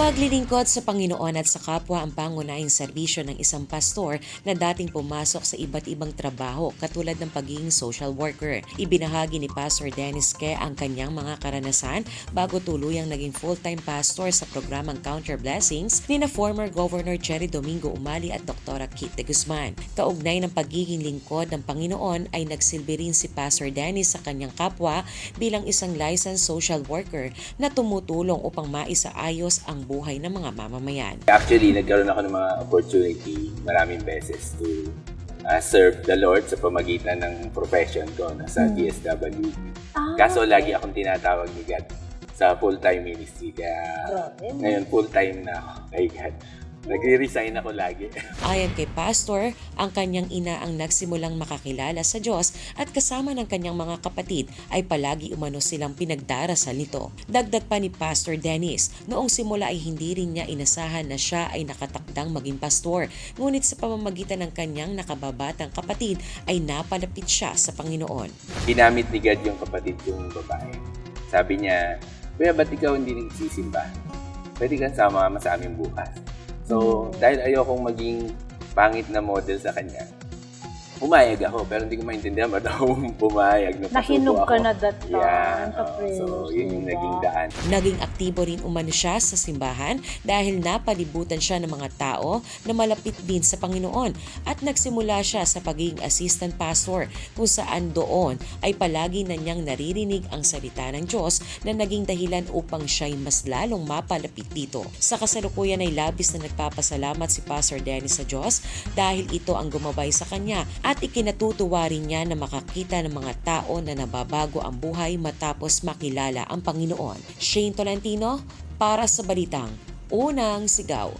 Paglilingkod sa Panginoon at sa kapwa ang pangunahing serbisyo ng isang pastor na dating pumasok sa iba't ibang trabaho katulad ng pagiging social worker. Ibinahagi ni Pastor Dennis Ke ang kanyang mga karanasan bago tuluyang naging full-time pastor sa programang Counter Blessings ni na former Governor Cherry Domingo Umali at Dr. Kit de Guzman. Kaugnay ng pagiging lingkod ng Panginoon ay nagsilbi rin si Pastor Dennis sa kanyang kapwa bilang isang licensed social worker na tumutulong upang maisaayos ang buhay ng mga mamamayan. Actually, nagkaroon ako ng mga opportunity maraming beses to uh, serve the Lord sa pamagitan ng profession ko na sa DSWD. Kaso lagi akong tinatawag ni God sa full-time ministry. Kaya ngayon full-time na ako kay God. Nagre-resign ako lagi. Ayon kay Pastor, ang kanyang ina ang nagsimulang makakilala sa Diyos at kasama ng kanyang mga kapatid ay palagi umano silang pinagdarasal nito. Dagdag pa ni Pastor Dennis, noong simula ay hindi rin niya inasahan na siya ay nakatakdang maging pastor. Ngunit sa pamamagitan ng kanyang nakababatang kapatid ay napalapit siya sa Panginoon. Ginamit ni God yung kapatid kong babae. Sabi niya, Kuya, ba't ikaw hindi nagsisimba? Pwede kang sama sa aming bukas. So, dahil ayokong maging pangit na model sa kanya, pumayag ako. Pero hindi ko maintindihan ba't ako pumayag. Nahinog ka ako. na that time Yeah, sa so, yun yung naging daan. Naging aktibo rin umano siya sa simbahan dahil napalibutan siya ng mga tao na malapit din sa Panginoon at nagsimula siya sa pagiging assistant pastor kung saan doon ay palagi na niyang naririnig ang salita ng Diyos na naging dahilan upang siya'y mas lalong mapalapit dito. Sa kasalukuyan ay labis na nagpapasalamat si Pastor Dennis sa Diyos dahil ito ang gumabay sa kanya at ikinatutuwa rin niya na makakita ng mga tao na nababago ang buhay matapos makilala ang Panginoon. Shane Tolentino para sa Balitang Unang Sigaw.